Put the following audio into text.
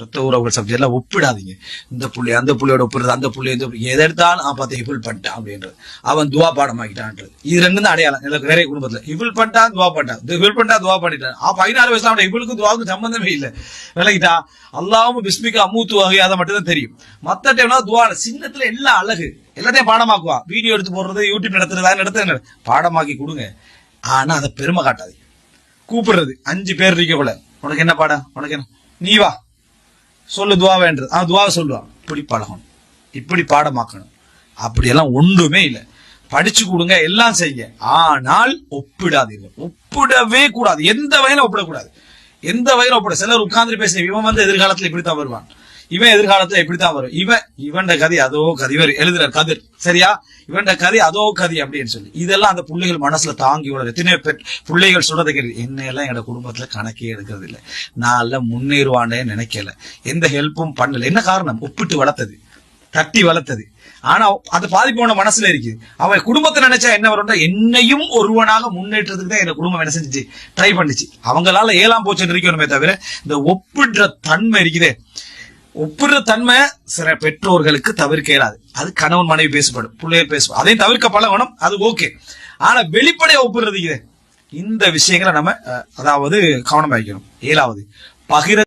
ரத்த உறவுகள் சப்ஜெக்ட் எல்லாம் ஒப்பிடாதீங்க. இந்த புள்ளி அந்த புள்ளியோட ஒப்பிடுறது அந்த புள்ளி இந்த புள்ளி எதை எடுத்தாலும் ஆ பார்த்து இஃபுல் பண்ணிட்டான் அப்படின்றது. அவன் துவா பாடமாக்கிட்டான்றது. இது ரெண்டு தான் அடையாளம் எனக்கு நிறைய குடும்பத்துல இஃபுல் பண்ணிட்டான் துவா பண்ணிட்டான். இஃபுல் பண்ணிட்டா துவா பண்ணிட்டான். ஆ பதினாறு வயசுல அவன் இவளுக்கும் துவாவுக்கும் சம்பந்தமே இல்லை. விலகிட்டா அல்லாவும் பிஸ்மிக்கு அம்மூத்து வகை அதை மட்டும் தான் தெரியும். மத்த டைம்னா துவா சின்னத்துல எல்லாம் அழகு. எல்லாத்தையும் பாடமாக்குவா. வீடியோ எடுத்து போடுறது யூடியூப் நடத்துறது நடத்துறது பாடமாக்கி கொடுங்க. ஆனா அதை பெருமை காட்டாது கூப்பிடுறது அஞ்சு பேர் இருக்கக்குள்ள உனக்கு என்ன பாடம்? உனக்கு என்ன? நீ வா. சொல்லு துவா வேண்டது. அவன் துவா சொல்லுவான் இப்படி பழகணும். இப்படி பாடமாக்கணும். அப்படியெல்லாம் ஒன்றுமே இல்லை. படிச்சு கொடுங்க எல்லாம் செய்ய ஆனால் ஒப்பிடாதீர்கள். ஒப்பிடவே கூடாது. எந்த வகையில ஒப்பிடக்கூடாது. எந்த வகையில ஒப்பிட சிலர் உட்கார்ந்து பேசுறேன் இவன் வந்து எதிர்காலத்துல இப்படித்தான் வருவான். இவன் எதிர்காலத்துல இப்படித்தான் வரும்? இவன் இவன்ட கதை அதோ கதை. இவர் எழுதுற கதிர். சரியா? இவன்ட கதை அதோ கதை அப்படின்னு சொல்லி. இதெல்லாம் அந்த பிள்ளைகள் மனசுல தாங்கி விடுறது எத்தனை பெற் பிள்ளைகள் சொல்றதை கேட்டு என்ன எல்லாம் என்னோட குடும்பத்துல கணக்கே எடுக்கிறது இல்லை. நான் எல்லாம் முன்னேறுவானே நினைக்கல. எந்த ஹெல்ப்பும் பண்ணல. என்ன காரணம்? ஒப்பிட்டு வளர்த்தது. தட்டி வளர்த்தது. ஆனா அது பாதிப்போன மனசுல இருக்குது. அவன் குடும்பத்தை நினைச்சா என்ன வரும்னா என்னையும் ஒருவனாக முன்னேற்றத்துக்கு தான் என் குடும்பம் என்ன செஞ்சுச்சு? ட்ரை பண்ணிச்சு. அவங்களால ஏழாம் போச்சுன்னு இருக்கணுமே தவிர இந்த ஒப்பிடுற தன்மை இருக்குதே. ஒப்பிடுற தன்மை சில பெற்றோர்களுக்கு தவிர்க்க இயலாது அது கணவன் மனைவி பேசப்படும் பிள்ளையர் பேசும் அதையும் தவிர்க்க பழகணும் அது ஓகே ஆனா வெளிப்படையா ஒப்பிடுறது இந்த விஷயங்களை நம்ம அதாவது கவனமா வைக்கணும் ஏழாவது பகிர